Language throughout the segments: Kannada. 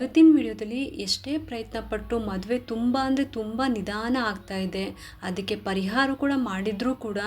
ಇವತ್ತಿನ ವಿಡಿಯೋದಲ್ಲಿ ಎಷ್ಟೇ ಪ್ರಯತ್ನ ಪಟ್ಟು ಮದುವೆ ತುಂಬ ಅಂದರೆ ತುಂಬ ನಿಧಾನ ಆಗ್ತಾ ಇದೆ. ಅದಕ್ಕೆ ಪರಿಹಾರ ಕೂಡ ಮಾಡಿದರೂ ಕೂಡ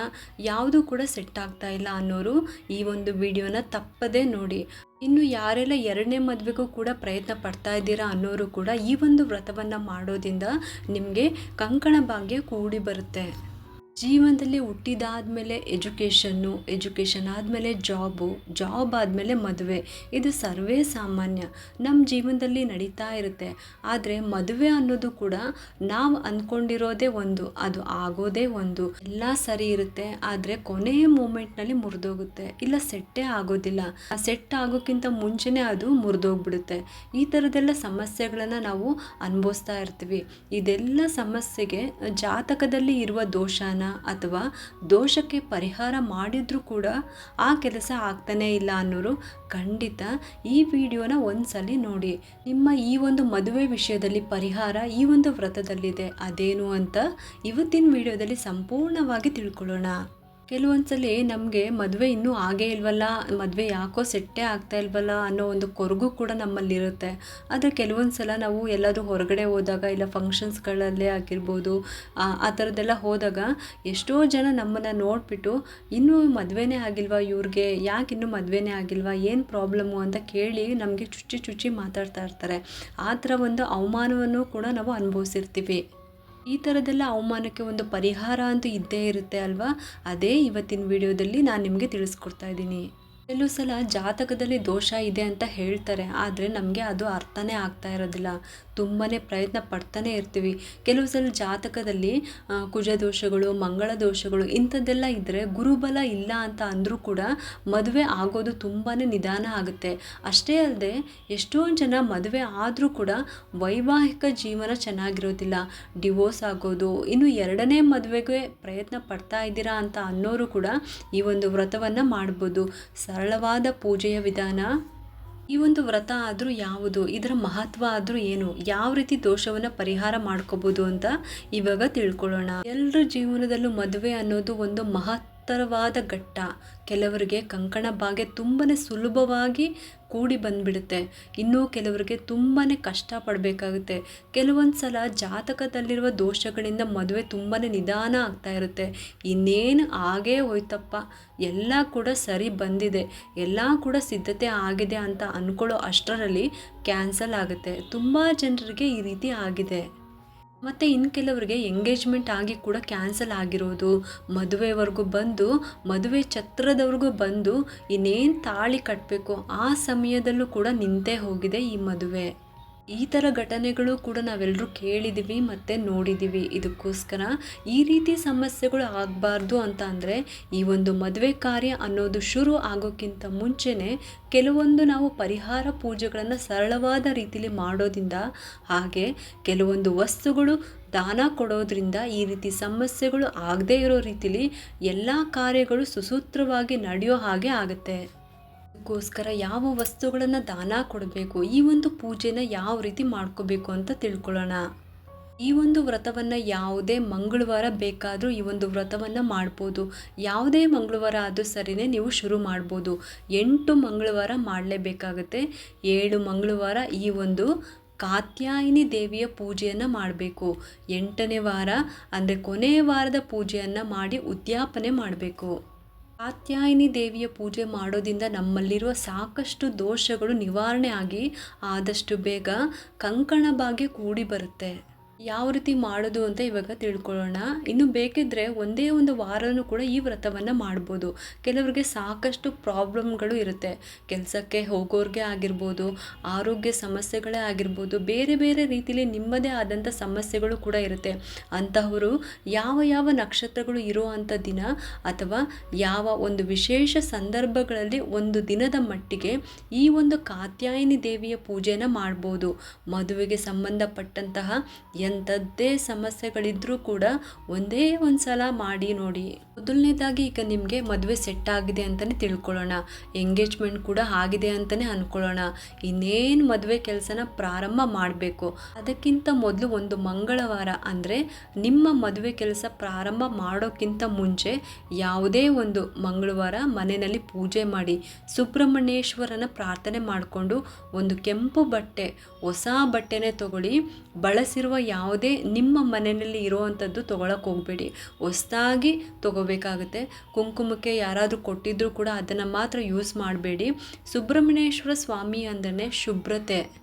ಯಾವುದೂ ಕೂಡ ಸೆಟ್ ಆಗ್ತಾ ಇಲ್ಲ ಅನ್ನೋರು ಈ ಒಂದು ವಿಡಿಯೋನ ತಪ್ಪದೇ ನೋಡಿ. ಇನ್ನು ಯಾರೆಲ್ಲ ಎರಡನೇ ಮದುವೆಗೂ ಕೂಡ ಪ್ರಯತ್ನ ಪಡ್ತಾ ಇದ್ದೀರಾ ಅನ್ನೋರು ಕೂಡ ಈ ಒಂದು ವ್ರತವನ್ನು ಮಾಡೋದ್ರಿಂದ ನಿಮಗೆ ಕಂಕಣ ಭಾಗ್ಯ ಕೂಡಿ ಬರುತ್ತೆ. ಜೀವನದಲ್ಲಿ ಹುಟ್ಟಿದಾದ್ಮೇಲೆ ಎಜುಕೇಷನ್ನು, ಎಜುಕೇಷನ್ ಆದಮೇಲೆ ಜಾಬು, ಜಾಬ್ ಆದಮೇಲೆ ಮದುವೆ. ಇದು ಸರ್ವೇ ಸಾಮಾನ್ಯ. ನಮ್ಮ ಜೀವನದಲ್ಲಿ ನಡೀತಾ ಇರುತ್ತೆ. ಆದರೆ ಮದುವೆ ಅನ್ನೋದು ಕೂಡ ನಾವು ಅಂದ್ಕೊಂಡಿರೋದೇ ಒಂದು, ಅದು ಆಗೋದೇ ಒಂದು. ಎಲ್ಲ ಸರಿ ಇರುತ್ತೆ, ಆದರೆ ಕೊನೆಯ ಮೂಮೆಂಟ್ನಲ್ಲಿ ಮುರಿದೋಗುತ್ತೆ. ಇಲ್ಲ ಸೆಟ್ಟೇ ಆಗೋದಿಲ್ಲ. ಆ ಸೆಟ್ ಆಗೋಕ್ಕಿಂತ ಮುಂಚೆನೇ ಅದು ಮುರಿದೋಗ್ಬಿಡುತ್ತೆ. ಈ ಥರದ್ದೆಲ್ಲ ಸಮಸ್ಯೆಗಳನ್ನು ನಾವು ಅನುಭವಿಸ್ತಾ ಇರ್ತೀವಿ. ಇದೆಲ್ಲ ಸಮಸ್ಯೆಗೆ ಜಾತಕದಲ್ಲಿ ಇರುವ ದೋಷನ ಅಥವಾ ದೋಷಕ್ಕೆ ಪರಿಹಾರ ಮಾಡಿದರೂ ಕೂಡ ಆ ಕೆಲಸ ಆಗ್ತಾನೇ ಇಲ್ಲ ಅನ್ನೋರು ಖಂಡಿತ ಈ ವಿಡಿಯೋನ ಒಂದ್ಸಲಿ ನೋಡಿ. ನಿಮ್ಮ ಈ ಒಂದು ಮದುವೆ ವಿಷಯದಲ್ಲಿ ಪರಿಹಾರ ಈ ಒಂದು ವ್ರತದಲ್ಲಿದೆ ಅದೇನು ಅಂತ ಇವತ್ತಿನ ವಿಡಿಯೋದಲ್ಲಿ ಸಂಪೂರ್ಣವಾಗಿ ತಿಳ್ಕೊಳ್ಳೋಣ. ಕೆಲವೊಂದ್ಸಲಿ ನಮಗೆ ಮದುವೆ ಇನ್ನೂ ಆಗೇ ಇಲ್ವಲ್ಲ? ಮದುವೆ ಯಾಕೋ ಸೆಟ್ಟೇ ಆಗ್ತಾ ಇಲ್ವಲ್ಲ ಅನ್ನೋ ಒಂದು ಕೊರಗು ಕೂಡ ನಮ್ಮಲ್ಲಿರುತ್ತೆ. ಆದರೆ ಕೆಲವೊಂದು ಸಲ ನಾವು ಎಲ್ಲಾದರೂ ಹೊರಗಡೆ ಹೋದಾಗ ಇಲ್ಲ ಫಂಕ್ಷನ್ಸ್ಗಳಲ್ಲೇ ಆಗಿರ್ಬೋದು, ಆ ಥರದ್ದೆಲ್ಲ ಹೋದಾಗ ಎಷ್ಟೋ ಜನ ನಮ್ಮನ್ನು ನೋಡಿಬಿಟ್ಟು ಇನ್ನೂ ಮದುವೆನೇ ಆಗಿಲ್ವಾ ಇವ್ರಿಗೆ? ಯಾಕೆ ಇನ್ನೂ ಮದುವೆನೇ ಆಗಿಲ್ವಾ? ಏನು ಪ್ರಾಬ್ಲಮ್ಮು ಅಂತ ಕೇಳಿ ನಮಗೆ ಚುಚ್ಚಿ ಚುಚ್ಚಿ ಮಾತಾಡ್ತಾ ಇರ್ತಾರೆ. ಆ ಥರ ಒಂದು ಅವಮಾನವನ್ನು ಕೂಡ ನಾವು ಅನುಭವಿಸಿರ್ತೀವಿ. ಈ ಥರದೆಲ್ಲ ಅವಮಾನಕ್ಕೆ ಒಂದು ಪರಿಹಾರ ಅಂತೂ ಇದ್ದೇ ಇರುತ್ತೆ ಅಲ್ವಾ? ಅದೇ ಇವತ್ತಿನ ವಿಡಿಯೋದಲ್ಲಿ ನಾನು ನಿಮಗೆ ತಿಳಿಸ್ಕೊಡ್ತಾ ಇದ್ದೀನಿ. ಕೆಲವು ಸಲ ಜಾತಕದಲ್ಲಿ ದೋಷ ಇದೆ ಅಂತ ಹೇಳ್ತಾರೆ, ಆದರೆ ನಮಗೆ ಅದು ಅರ್ಥನೇ ಆಗ್ತಾ ಇರೋದಿಲ್ಲ. ತುಂಬಾ ಪ್ರಯತ್ನ ಪಡ್ತಾನೆ ಇರ್ತೀವಿ. ಕೆಲವು ಸಲ ಜಾತಕದಲ್ಲಿ ಕುಜ ದೋಷಗಳು ಮಂಗಳ ದೋಷಗಳು ಇಂಥದ್ದೆಲ್ಲ ಇದ್ದರೆ ಗುರುಬಲ ಇಲ್ಲ ಅಂತ ಅಂದರೂ ಕೂಡ ಮದುವೆ ಆಗೋದು ತುಂಬಾ ನಿಧಾನ ಆಗುತ್ತೆ. ಅಷ್ಟೇ ಅಲ್ಲದೆ ಎಷ್ಟೊಂದು ಜನ ಮದುವೆ ಆದರೂ ಕೂಡ ವೈವಾಹಿಕ ಜೀವನ ಚೆನ್ನಾಗಿರೋದಿಲ್ಲ. ಡಿವೋರ್ಸ್ ಆಗೋದು, ಇನ್ನು ಎರಡನೇ ಮದುವೆಗೆ ಪ್ರಯತ್ನ ಪಡ್ತಾ ಇದ್ದೀರಾ ಅಂತ ಅನ್ನೋರು ಕೂಡ ಈ ಒಂದು ವ್ರತವನ್ನು ಮಾಡ್ಬೋದು. ಸರಳವಾದ ಪೂಜೆಯ ವಿಧಾನ. ಈ ಒಂದು ವ್ರತ ಆದರೂ ಯಾವುದು? ಇದರ ಮಹತ್ವ ಆದರೂ ಏನು? ಯಾವ ರೀತಿ ದೋಷವನ್ನು ಪರಿಹಾರ ಮಾಡ್ಕೋಬೋದು ಅಂತ ಇವಾಗ ತಿಳ್ಕೊಳ್ಳೋಣ. ಎಲ್ಲರ ಜೀವನದಲ್ಲೂ ಮದುವೆ ಅನ್ನೋದು ಒಂದು ಮಹತ್ತರವಾದ ಘಟ್ಟ. ಕೆಲವರಿಗೆ ಕಂಕಣ ಭಾಗ್ಯ ತುಂಬಾ ಸುಲಭವಾಗಿ ಕೂಡಿ ಬಂದ್ಬಿಡುತ್ತೆ. ಇನ್ನೂ ಕೆಲವರಿಗೆ ತುಂಬಾ ಕಷ್ಟಪಡಬೇಕಾಗುತ್ತೆ. ಕೆಲವೊಂದು ಸಲ ಜಾತಕದಲ್ಲಿರುವ ದೋಷಗಳಿಂದ ಮದುವೆ ತುಂಬಾ ನಿಧಾನ ಆಗ್ತಾ ಇರುತ್ತೆ. ಇನ್ನೇನು ಆಗೇ ಹೋಯ್ತಪ್ಪ. ಎಲ್ಲ ಕೂಡ ಸರಿ ಬಂದಿದೆ. ಎಲ್ಲ ಕೂಡ ಸಿದ್ಧತೆ ಆಗಿದೆ ಅಂತ ಅಂದ್ಕೊಳ್ಳೋ ಅಷ್ಟರಲ್ಲಿ ಕ್ಯಾನ್ಸಲ್ ಆಗುತ್ತೆ. ತುಂಬ ಜನರಿಗೆ ಈ ರೀತಿ ಆಗಿದೆ. ಮತ್ತು ಇನ್ನು ಕೆಲವರಿಗೆ ಎಂಗೇಜ್ಮೆಂಟ್ ಆಗಿ ಕೂಡ ಕ್ಯಾನ್ಸಲ್ ಆಗಿರೋದು, ಮದುವೆವರೆಗೂ ಬಂದು, ಮದುವೆ ಛತ್ರದವರೆಗೂ ಬಂದು ಇನ್ನೇನು ತಾಳಿ ಕಟ್ಟಬೇಕು ಆ ಸಮಯದಲ್ಲೂ ಕೂಡ ನಿಂತೇ ಹೋಗಿದೆ ಈ ಮದುವೆ. ಈ ಥರ ಘಟನೆಗಳು ಕೂಡ ನಾವೆಲ್ಲರೂ ಕೇಳಿದ್ದೀವಿ ಮತ್ತು ನೋಡಿದ್ದೀವಿ ಇದಕ್ಕೋಸ್ಕರ ಈ ರೀತಿ ಸಮಸ್ಯೆಗಳು ಆಗಬಾರ್ದು ಅಂತ ಅಂದರೆ ಈ ಒಂದು ಮದುವೆ ಕಾರ್ಯ ಅನ್ನೋದು ಶುರು ಆಗೋಕ್ಕಿಂತ ಮುಂಚೆನೇ ಕೆಲವೊಂದು ನಾವು ಪರಿಹಾರ ಪೂಜೆಗಳನ್ನು ಸರಳವಾದ ರೀತಿಯಲ್ಲಿ ಮಾಡೋದ್ರಿಂದ ಹಾಗೆ ಕೆಲವೊಂದು ವಸ್ತುಗಳು ದಾನ ಕೊಡೋದ್ರಿಂದ ಈ ರೀತಿ ಸಮಸ್ಯೆಗಳು ಆಗದೇ ಇರೋ ರೀತಿಲಿ ಎಲ್ಲ ಕಾರ್ಯಗಳು ಸುಸೂತ್ರವಾಗಿ ನಡೆಯೋ ಹಾಗೆ ಆಗುತ್ತೆ. ಅದಕ್ಕೋಸ್ಕರ ಯಾವ ವಸ್ತುಗಳನ್ನು ದಾನ ಕೊಡಬೇಕು, ಈ ಒಂದು ಪೂಜೆನ ಯಾವ ರೀತಿ ಮಾಡ್ಕೋಬೇಕು ಅಂತ ತಿಳ್ಕೊಳ್ಳೋಣ. ಈ ಒಂದು ವ್ರತವನ್ನು ಯಾವುದೇ ಮಂಗಳವಾರ ಬೇಕಾದರೂ ಈ ಒಂದು ವ್ರತವನ್ನು ಮಾಡ್ಬೋದು. ಯಾವುದೇ ಮಂಗಳವಾರ ಆದರೂ ಸರಿಯೇ ನೀವು ಶುರು ಮಾಡ್ಬೋದು. ಎಂಟು ಮಂಗಳವಾರ ಮಾಡಲೇಬೇಕಾಗುತ್ತೆ. ಏಳು ಮಂಗಳವಾರ ಈ ಒಂದು ಕಾತ್ಯಾಯಿನಿ ದೇವಿಯ ಪೂಜೆಯನ್ನು ಮಾಡಬೇಕು. ಎಂಟನೇ ವಾರ ಅಂದರೆ ಕೊನೆಯ ವಾರದ ಪೂಜೆಯನ್ನು ಮಾಡಿ ಉದ್ಯಾಪನೆ ಮಾಡಬೇಕು. ಕಾತ್ಯಾಯಿನಿ ದೇವಿಯ ಪೂಜೆ ಮಾಡೋದಿಂದ ನಮ್ಮಲ್ಲಿರುವ ಸಾಕಷ್ಟು ದೋಷಗಳು ನಿವಾರಣೆ ಆಗಿ ಆದಷ್ಟು ಬೇಗ ಕಂಕಣ ಭಾಗ್ಯ ಕೂಡಿ ಬರುತ್ತೆ. ಯಾವ ರೀತಿ ಮಾಡೋದು ಅಂತ ಇವಾಗ ತಿಳ್ಕೊಳ್ಳೋಣ. ಇನ್ನು ಬೇಕಿದ್ರೆ ಒಂದೇ ಒಂದು ವಾರನೂ ಕೂಡ ಈ ವ್ರತವನ್ನು ಮಾಡ್ಬೋದು. ಕೆಲವರಿಗೆ ಸಾಕಷ್ಟು ಪ್ರಾಬ್ಲಮ್ಗಳು ಇರುತ್ತೆ. ಕೆಲಸಕ್ಕೆ ಹೋಗೋರಿಗೆ ಆಗಿರ್ಬೋದು, ಆರೋಗ್ಯ ಸಮಸ್ಯೆಗಳೇ ಆಗಿರ್ಬೋದು, ಬೇರೆ ಬೇರೆ ರೀತಿಯಲ್ಲಿ ನಿಮ್ಮದೇ ಆದಂಥ ಸಮಸ್ಯೆಗಳು ಕೂಡ ಇರುತ್ತೆ. ಅಂತಹವರು ಯಾವ ಯಾವ ನಕ್ಷತ್ರಗಳು ಇರುವಂಥ ದಿನ ಅಥವಾ ಯಾವ ಒಂದು ವಿಶೇಷ ಸಂದರ್ಭಗಳಲ್ಲಿ ಒಂದು ದಿನದ ಮಟ್ಟಿಗೆ ಈ ಒಂದು ಕಾತ್ಯಾಯಿನಿ ದೇವಿಯ ಪೂಜೆಯನ್ನು ಮಾಡ್ಬೋದು. ಮದುವೆಗೆ ಸಂಬಂಧಪಟ್ಟಂತಹ ಎಂಥದ್ದೇ ಸಮಸ್ಯೆಗಳಿದ್ರೂ ಕೂಡ ಒಂದೇ ಒಂದು ಸಲ ಮಾಡಿ ನೋಡಿ. ಮೊದಲನೇದಾಗಿ ಈಗ ನಿಮಗೆ ಮದುವೆ ಸೆಟ್ ಆಗಿದೆ ಅಂತಲೇ ತಿಳ್ಕೊಳ್ಳೋಣ. ಎಂಗೇಜ್ಮೆಂಟ್ ಕೂಡ ಆಗಿದೆ ಅಂತಲೇ ಅಂದ್ಕೊಳ್ಳೋಣ ಇನ್ನೇನು ಮದುವೆ ಕೆಲಸನ ಪ್ರಾರಂಭ ಮಾಡಬೇಕು? ಅದಕ್ಕಿಂತ ಮೊದಲು ಒಂದು ಮಂಗಳವಾರ ಅಂದರೆ ನಿಮ್ಮ ಮದುವೆ ಕೆಲಸ ಪ್ರಾರಂಭ ಮಾಡೋಕ್ಕಿಂತ ಮುಂಚೆ ಯಾವುದೇ ಒಂದು ಮಂಗಳವಾರ ಮನೆಯಲ್ಲಿ ಪೂಜೆ ಮಾಡಿ, ಸುಬ್ರಹ್ಮಣ್ಯೇಶ್ವರನ ಪ್ರಾರ್ಥನೆ ಮಾಡಿಕೊಂಡು ಒಂದು ಕೆಂಪು ಬಟ್ಟೆ, ಹೊಸ ಬಟ್ಟೆನೇ ತಗೊಳ್ಳಿ ಬಳಸಿರುವ ಯಾವುದೇ ನಿಮ್ಮ ಮನೆಯಲ್ಲಿ ಇರುವಂಥದ್ದು ತೊಗೊಳಕ್ಕೆ ಹೋಗಬೇಡಿ. ಹೊಸ್ದಾಗಿ ತಗೋಬೇಕಾಗುತ್ತೆ. ಕುಂಕುಮಕ್ಕೆ ಯಾರಾದರೂ ಕೊಟ್ಟಿದ್ದರೂ ಕೂಡ ಅದನ್ನು ಮಾತ್ರ ಯೂಸ್ ಮಾಡಬೇಡಿ. ಸುಬ್ರಹ್ಮಣ್ಯೇಶ್ವರ ಸ್ವಾಮಿ ಅಂದ್ರೆ ಶುಭ್ರತೆ.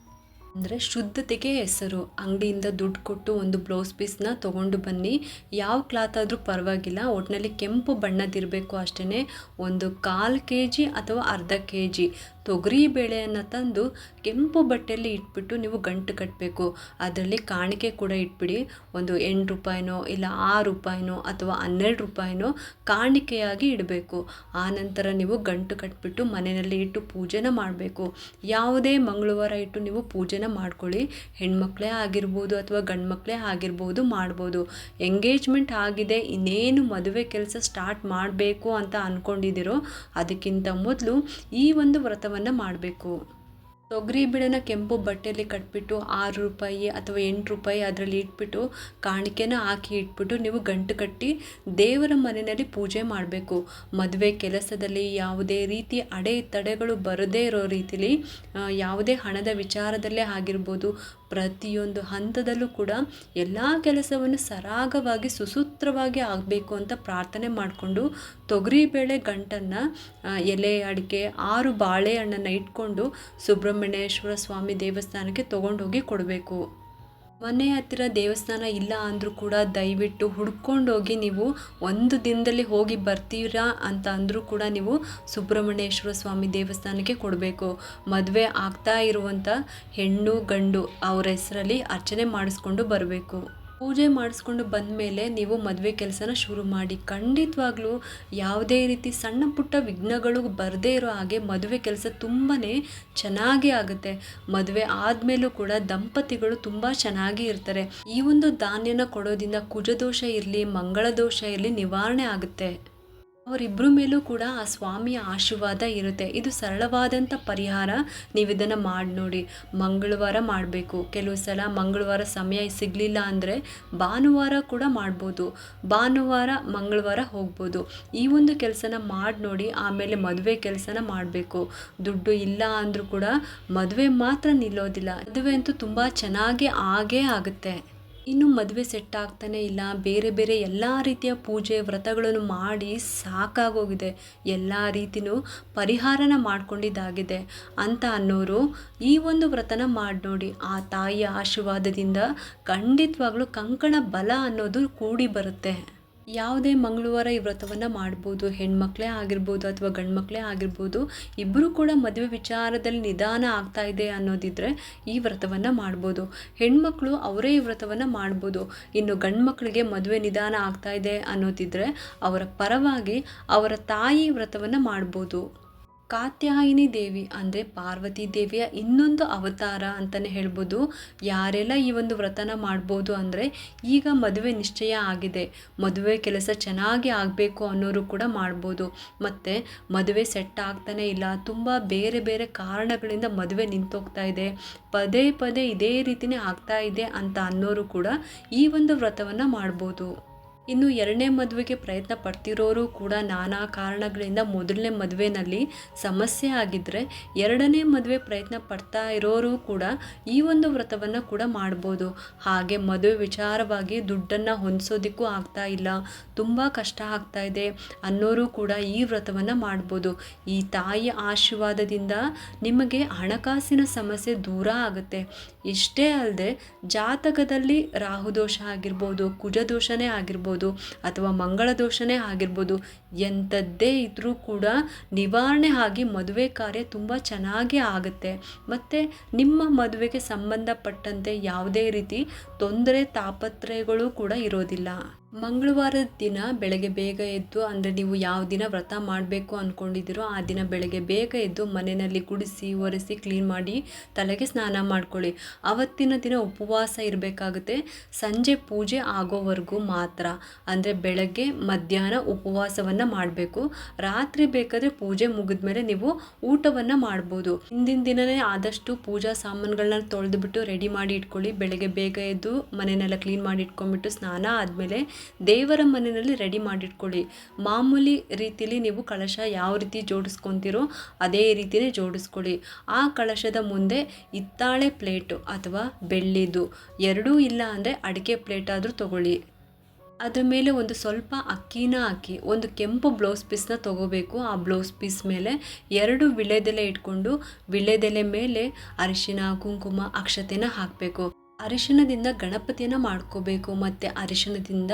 ಅಂದರೆ ಶುದ್ಧತೆಗೆ ಹೆಸರು. ಅಂಗಡಿಯಿಂದ ದುಡ್ಡು ಕೊಟ್ಟು ಒಂದು ಬ್ಲೌಸ್ ಪೀಸ್ನ ತೊಗೊಂಡು ಬನ್ನಿ. ಯಾವ ಕ್ಲಾತ್ ಆದರೂ ಪರವಾಗಿಲ್ಲ. ಒಟ್ಟಿನಲ್ಲಿ ಕೆಂಪು ಬಣ್ಣದಿರಬೇಕು ಅಷ್ಟೇ ಒಂದು ಕಾಲು ಕೆ ಜಿ ಅಥವಾ ಅರ್ಧ ಕೆ ಜಿ ತೊಗರಿ ಬೇಳೆಯನ್ನು ತಂದು ಕೆಂಪು ಬಟ್ಟೆಯಲ್ಲಿ ಇಟ್ಬಿಟ್ಟು ನೀವು ಗಂಟು ಕಟ್ಟಬೇಕು ಅದರಲ್ಲಿ ಕಾಣಿಕೆ ಕೂಡ ಇಟ್ಬಿಡಿ. ಒಂದು ಎಂಟು ರೂಪಾಯಿನೋ ಇಲ್ಲ ಆರು ರೂಪಾಯಿನೋ ಅಥವಾ ಹನ್ನೆರಡು ರೂಪಾಯಿನೋ ಕಾಣಿಕೆಯಾಗಿ ಇಡಬೇಕು. ಆನಂತರ ನೀವು ಗಂಟು ಕಟ್ಬಿಟ್ಟು ಮನೆಯಲ್ಲಿ ಇಟ್ಟು ಪೂಜೆನ ಮಾಡಬೇಕು. ಯಾವುದೇ ಮಂಗಳವಾರ ಇಟ್ಟು ನೀವು ಪೂಜೆನ ಮಾಡ್ಕೊಳ್ಳಿ. ಹೆಣ್ಮಕ್ಳೇ ಆಗಿರ್ಬೋದು ಅಥವಾ ಗಂಡು ಮಕ್ಕಳೇ ಆಗಿರ್ಬೋದು ಮಾಡ್ಬೋದು. ಎಂಗೇಜ್ಮೆಂಟ್ ಆಗಿದೆ, ಇನ್ನೇನು ಮದುವೆ ಕೆಲಸ ಸ್ಟಾರ್ಟ್ ಮಾಡಬೇಕು ಅಂತ ಅಂದ್ಕೊಂಡಿದ್ದೀರೋ ಅದಕ್ಕಿಂತ ಮೊದಲು ಈ ಒಂದು ವ್ರತವನ್ನು ಮಾಡಬೇಕು. ತೊಗರಿ ಬೇಳೆನ ಕೆಂಪು ಬಟ್ಟೆಯಲ್ಲಿ ಕಟ್ಬಿಟ್ಟು ಆರು ರೂಪಾಯಿ ಅಥವಾ ಎಂಟು ರೂಪಾಯಿ ಅದರಲ್ಲಿ ಇಟ್ಬಿಟ್ಟು ಕಾಣಿಕೆನ ಹಾಕಿ ಇಟ್ಬಿಟ್ಟು ನೀವು ಗಂಟು ಕಟ್ಟಿ ದೇವರ ಮನೆಯಲ್ಲಿ ಪೂಜೆ ಮಾಡಬೇಕು. ಮದುವೆ ಕೆಲಸದಲ್ಲಿ ಯಾವುದೇ ರೀತಿ ಅಡೆ ತಡೆಗಳು ಬರದೇ ಇರೋ ರೀತಿಲಿ ಯಾವುದೇ ಹಣದ ವಿಚಾರದಲ್ಲೇ ಆಗಿರ್ಬೋದು ಪ್ರತಿಯೊಂದು ಹಂತದಲ್ಲೂ ಕೂಡ ಎಲ್ಲ ಕೆಲಸವನ್ನು ಸರಾಗವಾಗಿ ಸುಸೂತ್ರವಾಗಿ ಆಗಬೇಕು ಅಂತ ಪ್ರಾರ್ಥನೆ ಮಾಡಿಕೊಂಡು ತೊಗರಿಬೇಳೆ ಗಂಟನ್ನು ಎಲೆ ಅಡಿಕೆ, ಆರು ಬಾಳೆಹಣ್ಣನ್ನು ಇಟ್ಕೊಂಡು ಸುಬ್ರಹ್ಮಣ್ಯೇಶ್ವರ ಸ್ವಾಮಿ ದೇವಸ್ಥಾನಕ್ಕೆ ತೊಗೊಂಡೋಗಿ ಕೊಡಬೇಕು. ಮನೆ ಹತ್ತಿರ ದೇವಸ್ಥಾನ ಇಲ್ಲ ಅಂದರೂ ಕೂಡ ದಯವಿಟ್ಟು ಹುಡ್ಕೊಂಡೋಗಿ ನೀವು ಒಂದು ದಿನದಲ್ಲಿ ಹೋಗಿ ಬರ್ತೀರಾ ಅಂತ ಅಂದರೂ ಕೂಡ ನೀವು ಸುಬ್ರಹ್ಮಣ್ಯೇಶ್ವರ ಸ್ವಾಮಿ ದೇವಸ್ಥಾನಕ್ಕೆ ಕೊಡಬೇಕು. ಮದುವೆ ಆಗ್ತಾ ಇರುವಂಥ ಹೆಣ್ಣು ಗಂಡು ಅವರ ಹೆಸರಲ್ಲಿ ಅರ್ಚನೆ ಮಾಡಿಸ್ಕೊಂಡು ಬರಬೇಕು. ಪೂಜೆ ಮಾಡಿಸ್ಕೊಂಡು ಬಂದ ಮೇಲೆ ನೀವು ಮದುವೆ ಕೆಲಸನ ಶುರು ಮಾಡಿ, ಖಂಡಿತವಾಗ್ಲೂ ಯಾವುದೇ ರೀತಿ ಸಣ್ಣ ಪುಟ್ಟ ವಿಘ್ನಗಳು ಬರದೇ ಇರೋ ಹಾಗೆ ಮದುವೆ ಕೆಲಸ ತುಂಬಾ ಚೆನ್ನಾಗಿ ಆಗುತ್ತೆ. ಮದುವೆ ಆದಮೇಲೂ ಕೂಡ ದಂಪತಿಗಳು ತುಂಬ ಚೆನ್ನಾಗಿ ಇರ್ತಾರೆ. ಈ ಒಂದು ಧಾನ್ಯನ ಕೊಡೋದ್ರಿಂದ ಕುಜದೋಷ ಇರಲಿ ಮಂಗಳ ದೋಷ ಇರಲಿ ನಿವಾರಣೆ ಆಗುತ್ತೆ. ಅವರಿಬ್ಬರ ಮೇಲೂ ಕೂಡ ಆ ಸ್ವಾಮಿಯ ಆಶೀರ್ವಾದ ಇರುತ್ತೆ. ಇದು ಸರಳವಾದಂಥ ಪರಿಹಾರ ನೀವು ಇದನ್ನು ಮಾಡಿ ನೋಡಿ. ಮಂಗಳವಾರ ಮಾಡಬೇಕು. ಕೆಲವು ಸಲ ಮಂಗಳವಾರ ಸಮಯ ಸಿಗಲಿಲ್ಲ ಅಂದರೆ ಭಾನುವಾರ ಕೂಡ ಮಾಡ್ಬೋದು. ಭಾನುವಾರ, ಮಂಗಳವಾರ ಹೋಗ್ಬೋದು. ಈ ಒಂದು ಕೆಲಸನ ಮಾಡಿ ನೋಡಿ, ಆಮೇಲೆ ಮದುವೆ ಕೆಲಸನ ಮಾಡಬೇಕು. ದುಡ್ಡು ಇಲ್ಲ ಅಂದರೂ ಕೂಡ ಮದುವೆ ಮಾತ್ರ ನಿಲ್ಲೋದಿಲ್ಲ. ಮದುವೆ ಅಂತೂ ತುಂಬ ಚೆನ್ನಾಗಿ ಆಗೇ ಆಗುತ್ತೆ. ಇನ್ನು ಮದುವೆ ಸೆಟ್ ಆಗ್ತಾನೆ ಇಲ್ಲ, ಬೇರೆ ಬೇರೆ ಎಲ್ಲ ರೀತಿಯ ಪೂಜೆ ವ್ರತಗಳನ್ನು ಮಾಡಿ ಸಾಕಾಗೋಗಿದೆ. ಎಲ್ಲ ರೀತಿನೂ ಪರಿಹಾರನ ಮಾಡ್ಕೊಂಡಿದ್ದಾಗಿದೆ ಅಂತ ಅನ್ನೋರು ಈ ಒಂದು ವ್ರತನ ಮಾಡಿ ನೋಡಿ. ಆ ತಾಯಿಯ ಆಶೀರ್ವಾದದಿಂದ ಖಂಡಿತವಾಗ್ಲೂ ಕಂಕಣ ಬಲ ಅನ್ನೋದು ಕೂಡಿ ಬರುತ್ತೆ. ಯಾವುದೇ ಮಂಗಳವಾರ ಈ ವ್ರತವನ್ನು ಮಾಡ್ಬೋದು. ಹೆಣ್ಮಕ್ಳೇ ಆಗಿರ್ಬೋದು ಅಥವಾ ಗಂಡ್ಮಕ್ಳೇ ಆಗಿರ್ಬೋದು, ಇಬ್ಬರೂ ಕೂಡ ಮದುವೆ ವಿಚಾರದಲ್ಲಿ ನಿಧಾನ ಆಗ್ತಾ ಇದೆ ಅನ್ನೋದಿದ್ರೆ ಈ ವ್ರತವನ್ನು ಮಾಡ್ಬೋದು. ಹೆಣ್ಮಕ್ಳು ಅವರೇ ಈ ವ್ರತವನ್ನು ಮಾಡ್ಬೋದು. ಇನ್ನು ಗಂಡ್ಮಕ್ಳಿಗೆ ಮದುವೆ ನಿಧಾನ ಆಗ್ತಾ ಇದೆ ಅನ್ನೋದಿದ್ರೆ ಅವರ ಪರವಾಗಿ ಅವರ ತಾಯಿ ವ್ರತವನ್ನು ಮಾಡ್ಬೋದು. ಕಾತ್ಯಾಯಿನಿ ದೇವಿ ಅಂದರೆ ಪಾರ್ವತಿ ದೇವಿಯ ಇನ್ನೊಂದು ಅವತಾರ ಅಂತಲೇ ಹೇಳ್ಬೋದು. ಯಾರೆಲ್ಲ ಈ ಒಂದು ವ್ರತನ ಮಾಡ್ಬೋದು ಅಂದರೆ ಈಗ ಮದುವೆ ನಿಶ್ಚಯ ಆಗಿದೆ. ಮದುವೆ ಕೆಲಸ ಚೆನ್ನಾಗಿ ಆಗಬೇಕು ಅನ್ನೋರು ಕೂಡ ಮಾಡ್ಬೋದು. ಮತ್ತು ಮದುವೆ ಸೆಟ್ ಆಗ್ತಾನೆ ಇಲ್ಲ, ತುಂಬ ಬೇರೆ ಬೇರೆ ಕಾರಣಗಳಿಂದ ಮದುವೆ ನಿಂತೋಗ್ತಾ ಇದೆ. ಪದೇ ಪದೇ ಇದೇ ರೀತಿಯೇ ಆಗ್ತಾ ಇದೆ ಅಂತ ಅನ್ನೋರು ಕೂಡ ಈ ಒಂದು ವ್ರತವನ್ನು ಮಾಡ್ಬೋದು. ಇನ್ನು ಎರಡನೇ ಮದುವೆಗೆ ಪ್ರಯತ್ನ ಪಡ್ತಿರೋರು ಕೂಡ ನಾನಾ ಕಾರಣಗಳಿಂದ ಮೊದಲನೇ ಮದುವೆನಲ್ಲಿ ಸಮಸ್ಯೆ ಆಗಿದ್ದರೆ ಎರಡನೇ ಮದುವೆ ಪ್ರಯತ್ನ ಪಡ್ತಾ ಇರೋರು ಕೂಡ ಈ ಒಂದು ವ್ರತವನ್ನು ಕೂಡ ಮಾಡ್ಬೋದು. ಹಾಗೆ ಮದುವೆ ವಿಚಾರವಾಗಿ ದುಡ್ಡನ್ನು ಹೊಂದಿಸೋದಕ್ಕೂ ಆಗ್ತಾ ಇಲ್ಲ. ತುಂಬ ಕಷ್ಟ ಆಗ್ತಾ ಇದೆ ಅನ್ನೋರು ಕೂಡ ಈ ವ್ರತವನ್ನು ಮಾಡ್ಬೋದು. ಈ ತಾಯಿಯ ಆಶೀರ್ವಾದದಿಂದ ನಿಮಗೆ ಹಣಕಾಸಿನ ಸಮಸ್ಯೆ ದೂರ ಆಗುತ್ತೆ. ಇಷ್ಟೇ ಅಲ್ಲದೆ ಜಾತಕದಲ್ಲಿ ರಾಹುದೋಷ ಆಗಿರ್ಬೋದು ಕುಜದೋಷನೇ ಆಗಿರ್ಬೋದು. ಅಥವಾ ಮಂಗಳ ದೋಷನೇ ಆಗಿರ್ಬೋದು ಎಂಥದ್ದೇ ಇದ್ರೂ ಕೂಡ ನಿವಾರಣೆ ಆಗಿ ಮದುವೆ ಕಾರ್ಯ ತುಂಬ ಚೆನ್ನಾಗಿ ಆಗುತ್ತೆ. ಮತ್ತು ನಿಮ್ಮ ಮದುವೆಗೆ ಸಂಬಂಧಪಟ್ಟಂತೆ ಯಾವುದೇ ರೀತಿ ತೊಂದರೆ, ತಾಪತ್ರಯಗಳು ಕೂಡ ಇರೋದಿಲ್ಲ. ಮಂಗಳವಾರದ ದಿನ ಬೆಳಗ್ಗೆ ಬೇಗ ಎದ್ದು, ಅಂದರೆ ನೀವು ಯಾವ ದಿನ ವ್ರತ ಮಾಡಬೇಕು ಅಂದ್ಕೊಂಡಿದ್ದೀರೋ ಆ ದಿನ ಬೆಳಗ್ಗೆ ಬೇಗ ಎದ್ದು ಮನೆಯಲ್ಲಿ ಗುಡಿಸಿ, ಒರೆಸಿ, ಕ್ಲೀನ್ ಮಾಡಿ ತಲೆಗೆ ಸ್ನಾನ ಮಾಡ್ಕೊಳ್ಳಿ. ಅವತ್ತಿನ ದಿನ ಉಪವಾಸ ಇರಬೇಕಾಗುತ್ತೆ. ಸಂಜೆ ಪೂಜೆ ಆಗೋವರೆಗೂ ಮಾತ್ರ. ಅಂದರೆ ಬೆಳಗ್ಗೆ ಮಧ್ಯಾಹ್ನ ಉಪವಾಸವನ್ನು ಮಾಡಬೇಕು. ರಾತ್ರಿ ಬೇಕಾದರೆ ಪೂಜೆ ಮುಗಿದ ಮೇಲೆ ನೀವು ಊಟವನ್ನು ಮಾಡ್ಬೋದು. ಹಿಂದಿನ ದಿನವೇ ಆದಷ್ಟು ಪೂಜಾ ಸಾಮಾನುಗಳನ್ನ ತೊಳೆದುಬಿಟ್ಟು ರೆಡಿ ಮಾಡಿ ಇಟ್ಕೊಳ್ಳಿ. ಬೆಳಗ್ಗೆ ಬೇಗ ಎದ್ದು ಮನೆಯನ್ನೆಲ್ಲ ಕ್ಲೀನ್ ಮಾಡಿ ಇಟ್ಕೊಂಡ್ಬಿಟ್ಟು ಸ್ನಾನ ಆದಮೇಲೆ ದೇವರ ಮನೆಯಲ್ಲಿ ರೆಡಿ ಮಾಡಿಟ್ಕೊಳ್ಳಿ ಮಾಮೂಲಿ ರೀತಿಲಿ ನೀವು ಕಳಶ ಯಾವ ರೀತಿ ಜೋಡಿಸ್ಕೊತೀರೋ ಅದೇ ರೀತಿಯೇ ಜೋಡಿಸ್ಕೊಳ್ಳಿ. ಆ ಕಳಶದ ಮುಂದೆ ಹಿತ್ತಾಳೆ ಪ್ಲೇಟು ಅಥವಾ ಬೆಳ್ಳಿದು. ಎರಡೂ ಇಲ್ಲ ಅಂದರೆ ಅಡಿಕೆ ಪ್ಲೇಟ್ ಆದರೂ ತಗೊಳ್ಳಿ. ಅದ್ರ ಮೇಲೆ ಒಂದು ಸ್ವಲ್ಪ ಅಕ್ಕಿನ ಹಾಕಿ, ಒಂದು ಕೆಂಪು ಬ್ಲೌಸ್ ಪೀಸ್ನ ತೊಗೋಬೇಕು. ಆ ಬ್ಲೌಸ್ ಪೀಸ್ ಮೇಲೆ ಎರಡು ವಿಳೆದೆಲೆ ಇಟ್ಕೊಂಡು, ವಿಳೆದೆಲೆ ಮೇಲೆ ಅರಿಶಿನ ಕುಂಕುಮ, ಅಕ್ಷತೆನ ಹಾಕಬೇಕು. ಅರಿಶಿನದಿಂದ ಗಣಪತಿಯನ್ನು ಮಾಡ್ಕೋಬೇಕು. ಮತ್ತು ಅರಿಶಿಣದಿಂದ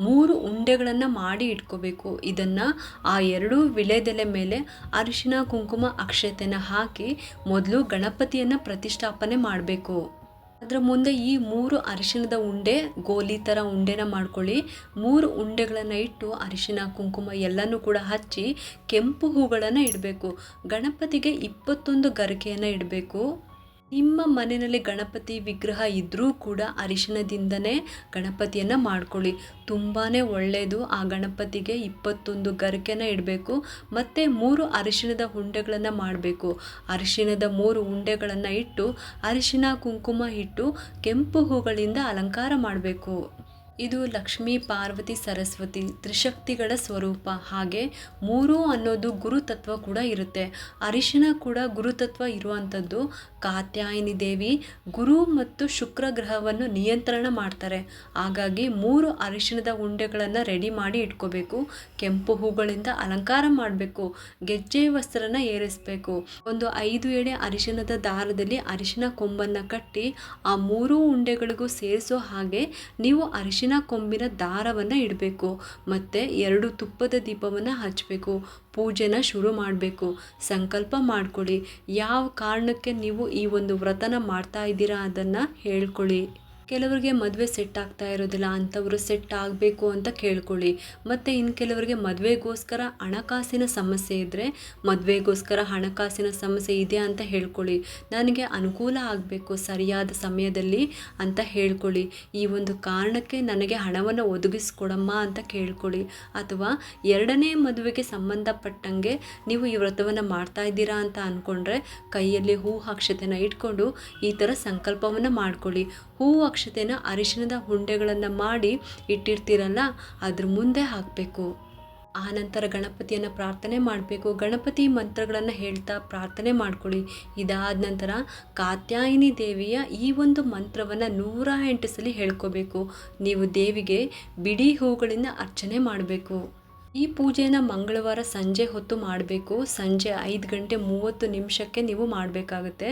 ಮೂರು ಉಂಡೆಗಳನ್ನು ಮಾಡಿ ಇಟ್ಕೋಬೇಕು. ಇದನ್ನು ಆ ಎರಡೂ ವಿಳೆದೆಲೆ ಮೇಲೆ ಅರಿಶಿಣ, ಕುಂಕುಮ, ಅಕ್ಷತೆನ ಹಾಕಿ ಮೊದಲು ಗಣಪತಿಯನ್ನು ಪ್ರತಿಷ್ಠಾಪನೆ ಮಾಡಬೇಕು. ಅದರ ಮುಂದೆ ಈ ಮೂರು ಅರಿಶಿಣದ ಉಂಡೆ, ಗೋಲಿ ಥರ ಉಂಡೆನ ಮಾಡ್ಕೊಳ್ಳಿ. ಮೂರು ಉಂಡೆಗಳನ್ನು ಇಟ್ಟು ಅರಿಶಿಣ, ಕುಂಕುಮ ಎಲ್ಲನೂ ಕೂಡ ಹಚ್ಚಿ ಕೆಂಪು ಹೂಗಳನ್ನು ಇಡಬೇಕು. ಗಣಪತಿಗೆ ಇಪ್ಪತ್ತೊಂದು ಗರಿಕೆಯನ್ನು ಇಡಬೇಕು. ನಿಮ್ಮ ಮನೆಯಲ್ಲಿ ಗಣಪತಿ ವಿಗ್ರಹ ಇದ್ದರೂ ಕೂಡ ಅರಿಶಿಣದಿಂದನೇ ಗಣಪತಿಯನ್ನು ಮಾಡ್ಕೊಳ್ಳಿ. ತುಂಬಾ ಒಳ್ಳೆಯದು ಆ ಗಣಪತಿಗೆ ಇಪ್ಪತ್ತೊಂದು ಗರಿಕೆನ ಇಡಬೇಕು. ಮತ್ತು ಮೂರು ಅರಿಶಿಣದ ಉಂಡೆಗಳನ್ನು ಮಾಡಬೇಕು. ಅರಿಶಿಣದ ಮೂರು ಉಂಡೆಗಳನ್ನು ಇಟ್ಟು ಅರಿಶಿಣ, ಕುಂಕುಮ ಇಟ್ಟು ಕೆಂಪು ಹೂಗಳಿಂದ ಅಲಂಕಾರ ಮಾಡಬೇಕು. ಇದು ಲಕ್ಷ್ಮೀ, ಪಾರ್ವತಿ, ಸರಸ್ವತಿ ತ್ರಿಶಕ್ತಿಗಳ ಸ್ವರೂಪ. ಹಾಗೆ ಮೂರು ಅನ್ನೋದು ಗುರುತತ್ವ ಕೂಡ ಇರುತ್ತೆ. ಅರಿಶಿನ ಕೂಡ ಗುರುತತ್ವ ಇರುವಂಥದ್ದು. ಕಾತ್ಯಾಯಿನಿ ದೇವಿ ಗುರು ಮತ್ತು ಶುಕ್ರ ಗ್ರಹವನ್ನು ನಿಯಂತ್ರಣ ಮಾಡ್ತಾರೆ. ಹಾಗಾಗಿ ಮೂರು ಅರಿಶಿಣದ ಉಂಡೆಗಳನ್ನು ರೆಡಿ ಮಾಡಿ ಇಟ್ಕೋಬೇಕು. ಕೆಂಪು ಹೂಗಳಿಂದ ಅಲಂಕಾರ ಮಾಡಬೇಕು. ಗೆಜ್ಜೆ ವಸ್ತ್ರನ ಏರಿಸಬೇಕು. ಒಂದು ಐದು ಎಳೆ ಅರಿಶಿಣದ ದಾರದಲ್ಲಿ ಅರಿಶಿನ ಕೊಂಬನ್ನು ಕಟ್ಟಿ ಆ ಮೂರು ಉಂಡೆಗಳಿಗೂ ಸೇರಿಸೋ ಹಾಗೆ ನೀವು ಅರಿಶಿನ ಕೊಂಬಿನ ದಾರವನ್ನು ಇಡಬೇಕು. ಮತ್ತು ಎರಡು ತುಪ್ಪದ ದೀಪವನ್ನು ಹಚ್ಚಬೇಕು ಪೂಜೆನ ಶುರು ಮಾಡಬೇಕು. ಸಂಕಲ್ಪ ಮಾಡ್ಕೊಳ್ಳಿ. ಯಾವ ಕಾರಣಕ್ಕೆ ನೀವು ಈ ಒಂದು ವ್ರತನ ಮಾಡ್ತಾ ಇದ್ದೀರಾ ಅದನ್ನು ಹೇಳ್ಕೊಳ್ಳಿ. ಕೆಲವರಿಗೆ ಮದುವೆ ಸೆಟ್ ಆಗ್ತಾ ಇರೋದಿಲ್ಲ, ಅಂಥವರು ಸೆಟ್ ಆಗಬೇಕು ಅಂತ ಕೇಳ್ಕೊಳ್ಳಿ. ಮತ್ತು ಇನ್ನು ಕೆಲವರಿಗೆ ಮದುವೆಗೋಸ್ಕರ ಹಣಕಾಸಿನ ಸಮಸ್ಯೆ ಇದ್ದರೆ ಮದುವೆಗೋಸ್ಕರ ಹಣಕಾಸಿನ ಸಮಸ್ಯೆ ಇದೆ ಅಂತ ಹೇಳ್ಕೊಳ್ಳಿ. ನನಗೆ ಅನುಕೂಲ ಆಗಬೇಕು ಸರಿಯಾದ ಸಮಯದಲ್ಲಿ ಅಂತ ಹೇಳ್ಕೊಳ್ಳಿ. ಈ ಒಂದು ಕಾರಣಕ್ಕೆ ನನಗೆ ಹಣವನ್ನು ಒದಗಿಸ್ಕೊಡಮ್ಮ ಅಂತ ಕೇಳ್ಕೊಳ್ಳಿ. ಅಥವಾ ಎರಡನೇ ಮದುವೆಗೆ ಸಂಬಂಧಪಟ್ಟಂಗೆ ನೀವು ಈ ವ್ರತವನ್ನು ಮಾಡ್ತಾ ಇದ್ದೀರಾ ಅಂತ ಅಂದ್ಕೊಂಡ್ರೆ ಕೈಯಲ್ಲಿ ಹೂ ಅಕ್ಷತೆನ ಇಟ್ಕೊಂಡು ಈ ಥರ ಸಂಕಲ್ಪವನ್ನು ಮಾಡ್ಕೊಳ್ಳಿ. ಹೂ ಅಕ್ಷತೆನ ಅರಿಶಿಣದ ಉಂಡೆಗಳನ್ನು ಮಾಡಿ ಇಟ್ಟಿರ್ತೀರಲ್ಲ, ಅದ್ರ ಮುಂದೆ ಹಾಕಬೇಕು. ಆನಂತರ ಗಣಪತಿಯನ್ನು ಪ್ರಾರ್ಥನೆ ಮಾಡಬೇಕು. ಗಣಪತಿ ಮಂತ್ರಗಳನ್ನು ಹೇಳ್ತಾ ಪ್ರಾರ್ಥನೆ ಮಾಡ್ಕೊಳ್ಳಿ. ಇದಾದ ನಂತರ ಕಾತ್ಯಾಯಿನಿ ದೇವಿಯ ಈ ಒಂದು ಮಂತ್ರವನ್ನು ನೂರ ಎಂಟು ಸಲ ಹೇಳ್ಕೋಬೇಕು. ನೀವು ದೇವಿಗೆ ಬಿಡಿ ಹೂಗಳಿಂದ ಅರ್ಚನೆ ಮಾಡಬೇಕು. ಈ ಪೂಜೆನ ಮಂಗಳವಾರ ಸಂಜೆ ಹೊತ್ತು ಮಾಡಬೇಕು. ಸಂಜೆ ಐದು ಗಂಟೆ ಮೂವತ್ತು ನಿಮಿಷಕ್ಕೆ ನೀವು ಮಾಡಬೇಕಾಗುತ್ತೆ.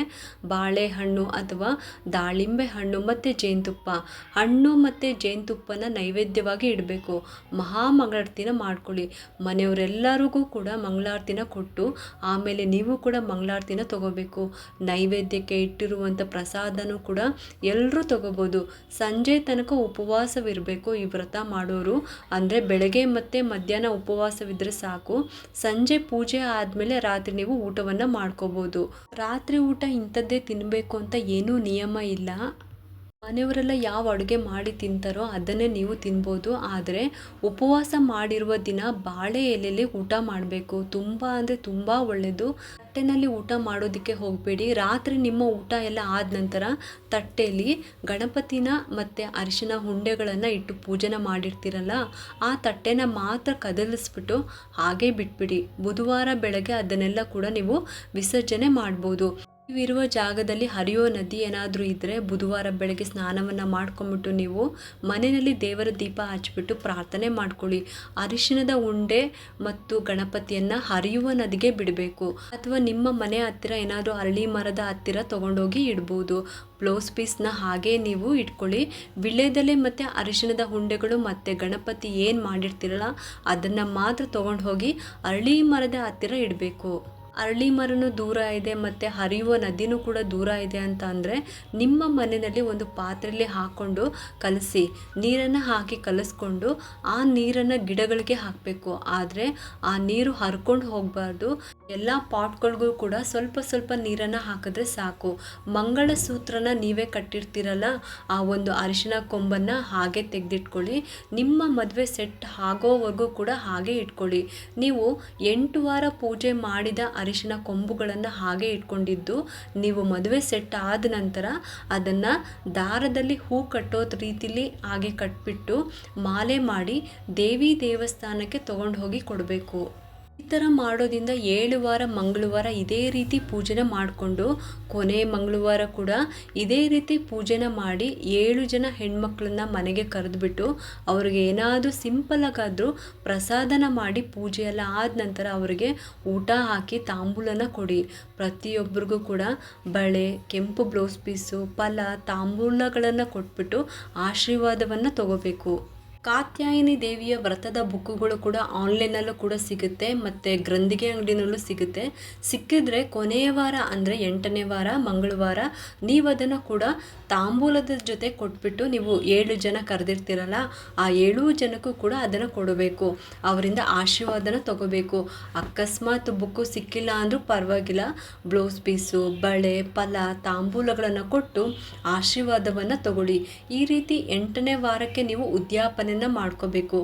ಬಾಳೆಹಣ್ಣು ಅಥವಾ ದಾಳಿಂಬೆ ಹಣ್ಣು ಮತ್ತು ಜೇನುತುಪ್ಪ. ಹಣ್ಣು ಮತ್ತು ಜೇನುತುಪ್ಪನ ನೈವೇದ್ಯವಾಗಿ ಇಡಬೇಕು. ಮಹಾಮಂಗಳಾರತಿನ ಮಾಡ್ಕೊಳ್ಳಿ. ಮನೆಯವರೆಲ್ಲರಿಗೂ ಕೂಡ ಮಂಗಳಾರತಿನ ಕೊಟ್ಟು, ಆಮೇಲೆ ನೀವು ಕೂಡ ಮಂಗಳಾರತಿನ ತಗೋಬೇಕು. ನೈವೇದ್ಯಕ್ಕೆ ಇಟ್ಟಿರುವಂಥ ಪ್ರಸಾದನೂ ಕೂಡ ಎಲ್ಲರೂ ತಗೋಬೋದು. ಸಂಜೆ ತನಕ ಉಪವಾಸವಿರಬೇಕು ಈ ವ್ರತ ಮಾಡೋರು. ಅಂದರೆ ಬೆಳಗ್ಗೆ ಮತ್ತು ಮಧ್ಯಾಹ್ನ ಉಪವಾಸವಿದ್ದರೆ ಸಾಕು. ಸಂಜೆ ಪೂಜೆ ಆದಮೇಲೆ ರಾತ್ರಿ ನೀವು ಊಟವನ್ನು ಮಾಡ್ಕೋಬೋದು. ರಾತ್ರಿ ಊಟ ಇಂಥದ್ದೇ ತಿನ್ನಬೇಕು ಅಂತ ಏನೂ ನಿಯಮ ಇಲ್ಲ. ಮನೆಯವರೆಲ್ಲ ಯಾವ ಅಡುಗೆ ಮಾಡಿ ತಿಂತಾರೋ ಅದನ್ನೇ ನೀವು ತಿನ್ಬೋದು. ಆದರೆ ಉಪವಾಸ ಮಾಡಿರುವ ದಿನ ಬಾಳೆ ಎಲೆಯಲ್ಲಿ ಊಟ ಮಾಡಬೇಕು. ತುಂಬ ಅಂದರೆ ತುಂಬ ಒಳ್ಳೆಯದು ತಟ್ಟೆನಲ್ಲಿ ಊಟ ಮಾಡೋದಕ್ಕೆ ಹೋಗಬೇಡಿ. ರಾತ್ರಿ ನಿಮ್ಮ ಊಟ ಎಲ್ಲ ಆದ ನಂತರ ತಟ್ಟೆಯಲ್ಲಿ ಗಣಪತಿನ ಮತ್ತು ಅರಿಶಿನ ಹುಂಡೆಗಳನ್ನು ಇಟ್ಟು ಪೂಜೆನ ಮಾಡಿರ್ತೀರಲ್ಲ, ಆ ತಟ್ಟೆನ ಮಾತ್ರ ಕದಲಿಸ್ಬಿಟ್ಟು ಹಾಗೇ ಬಿಟ್ಬಿಡಿ. ಬುಧವಾರ ಬೆಳಗ್ಗೆ ಅದನ್ನೆಲ್ಲ ಕೂಡ ನೀವು ವಿಸರ್ಜನೆ ಮಾಡ್ಬೋದು. ನೀವಿರುವ ಜಾಗದಲ್ಲಿ ಹರಿಯೋ ನದಿ ಏನಾದರೂ ಇದ್ದರೆ ಬುಧವಾರ ಬೆಳಗ್ಗೆ ಸ್ನಾನವನ್ನು ಮಾಡ್ಕೊಂಬಿಟ್ಟು ನೀವು ಮನೆಯಲ್ಲಿ ದೇವರ ದೀಪ ಹಚ್ಚಿಬಿಟ್ಟು ಪ್ರಾರ್ಥನೆ ಮಾಡ್ಕೊಳ್ಳಿ. ಅರಿಶಿಣದ ಉಂಡೆ ಮತ್ತು ಗಣಪತಿಯನ್ನು ಹರಿಯುವ ನದಿಗೆ ಬಿಡಬೇಕು. ಅಥವಾ ನಿಮ್ಮ ಮನೆ ಹತ್ತಿರ ಏನಾದರೂ ಅರಳಿ ಮರದ ಹತ್ತಿರ ತೊಗೊಂಡೋಗಿ ಇಡ್ಬೋದು. ಬ್ಲೌಸ್ ಪೀಸ್ನ ಹಾಗೆ ನೀವು ಇಟ್ಕೊಳ್ಳಿ. ವಿಳ್ಯದೆಲೆ ಮತ್ತು ಅರಿಶಿಣದ ಉಂಡೆಗಳು ಮತ್ತು ಗಣಪತಿ ಏನು ಮಾಡಿರ್ತೀರಲ್ಲ ಅದನ್ನು ಮಾತ್ರ ತೊಗೊಂಡು ಹೋಗಿ ಅರಳಿ ಮರದ ಹತ್ತಿರ ಇಡಬೇಕು. ಅರಳಿ ಮರನೂ ದೂರ ಇದೆ, ಮತ್ತು ಹರಿಯುವ ನದಿನೂ ಕೂಡ ದೂರ ಇದೆ ಅಂತ ಅಂದರೆ ನಿಮ್ಮ ಮನೆಯಲ್ಲಿ ಒಂದು ಪಾತ್ರೆಯಲ್ಲಿ ಹಾಕ್ಕೊಂಡು ಕಲಸಿ, ನೀರನ್ನು ಹಾಕಿ ಕಲಸ್ಕೊಂಡು ಆ ನೀರನ್ನು ಗಿಡಗಳಿಗೆ ಹಾಕಬೇಕು. ಆದರೆ ಆ ನೀರು ಹರ್ಕೊಂಡು ಹೋಗಬಾರ್ದು. ಎಲ್ಲ ಪಾಟ್ಗಳಿಗೂ ಕೂಡ ಸ್ವಲ್ಪ ಸ್ವಲ್ಪ ನೀರನ್ನು ಹಾಕಿದ್ರೆ ಸಾಕು. ಮಂಗಳಸೂತ್ರನ ನೀವೇ ಕಟ್ಟಿರ್ತೀರಲ್ಲ, ಆ ಒಂದು ಅರಿಶಿನ ಕೊಂಬನ್ನು ಹಾಗೆ ತೆಗೆದಿಟ್ಕೊಳ್ಳಿ. ನಿಮ್ಮ ಮದುವೆ ಸೆಟ್ ಆಗೋವರೆಗೂ ಕೂಡ ಹಾಗೆ ಇಟ್ಕೊಳ್ಳಿ. ನೀವು ಎಂಟು ವಾರ ಪೂಜೆ ಮಾಡಿದ ಅರಿಶಿನ ಕೊಂಬುಗಳನ್ನು ಹಾಗೆ ಇಟ್ಕೊಂಡಿದ್ದು ನೀವು ಮದುವೆ ಸೆಟ್ ಆದ ನಂತರ ಅದನ್ನು ದಾರದಲ್ಲಿ ಹೂ ಕಟ್ಟೋ ರೀತಿಲಿ ಹಾಗೆ ಕಟ್ಬಿಟ್ಟು ಮಾಲೆ ಮಾಡಿ ದೇವಿ ದೇವಸ್ಥಾನಕ್ಕೆ ತೊಗೊಂಡು ಹೋಗಿ ಕೊಡಬೇಕು. ಈ ಥರ ಮಾಡೋದ್ರಿಂದ ಏಳು ವಾರ, ಮಂಗಳವಾರ ಇದೇ ರೀತಿ ಪೂಜೆನ ಮಾಡಿಕೊಂಡು, ಕೊನೆ ಮಂಗಳವಾರ ಕೂಡ ಇದೇ ರೀತಿ ಪೂಜೆನ ಮಾಡಿ ಏಳು ಜನ ಹೆಣ್ಮಕ್ಳನ್ನ ಮನೆಗೆ ಕರೆದುಬಿಟ್ಟು ಅವ್ರಿಗೆ ಏನಾದರೂ ಸಿಂಪಲಾಗಾದರೂ ಪ್ರಸಾದನ ಮಾಡಿ ಪೂಜೆ ಆದ ನಂತರ ಅವರಿಗೆ ಊಟ ಹಾಕಿ ತಾಂಬೂಲನ ಕೊಡಿ. ಪ್ರತಿಯೊಬ್ಬರಿಗೂ ಕೂಡ ಬಳೆ, ಕೆಂಪು ಬ್ಲೌಸ್ ಪೀಸು, ಫಲ, ತಾಂಬೂಲಗಳನ್ನು ಕೊಟ್ಬಿಟ್ಟು ಆಶೀರ್ವಾದವನ್ನು ತಗೋಬೇಕು. ಕಾತ್ಯಾಯಿನಿ ದೇವಿಯ ವ್ರತದ ಬುಕ್ಕುಗಳು ಕೂಡ ಆನ್ಲೈನಲ್ಲೂ ಕೂಡ ಸಿಗುತ್ತೆ, ಮತ್ತು ಗ್ರಂಥಿಗೆ ಅಂಗಡಿನಲ್ಲೂ ಸಿಗುತ್ತೆ. ಸಿಕ್ಕಿದ್ರೆ ಕೊನೆಯ ವಾರ ಅಂದರೆ ಎಂಟನೇ ವಾರ, ಮಂಗಳವಾರ, ನೀವು ಅದನ್ನು ಕೂಡ ತಾಂಬೂಲದ ಜೊತೆ ಕೊಟ್ಬಿಟ್ಟು ನೀವು ಏಳು ಜನ ಕರೆದಿರ್ತೀರಲ್ಲ, ಆ ಏಳು ಜನಕ್ಕೂ ಕೂಡ ಅದನ್ನು ಕೊಡಬೇಕು. ಅವರಿಂದ ಆಶೀರ್ವಾದನ ತಗೋಬೇಕು. ಅಕಸ್ಮಾತ್ ಬುಕ್ಕು ಸಿಕ್ಕಿಲ್ಲ ಅಂದರೂ ಪರವಾಗಿಲ್ಲ. ಬ್ಲೌಸ್ ಪೀಸು, ಬಳೆ ಫಲ ತಾಂಬೂಲಗಳನ್ನು ಕೊಟ್ಟು ಆಶೀರ್ವಾದವನ್ನು ತಗೊಳ್ಳಿ. ಈ ರೀತಿ ಎಂಟನೇ ವಾರಕ್ಕೆ ನೀವು ಉದ್ಯಾಪನೆನ ಮಾಡ್ಕೋಬೇಕು.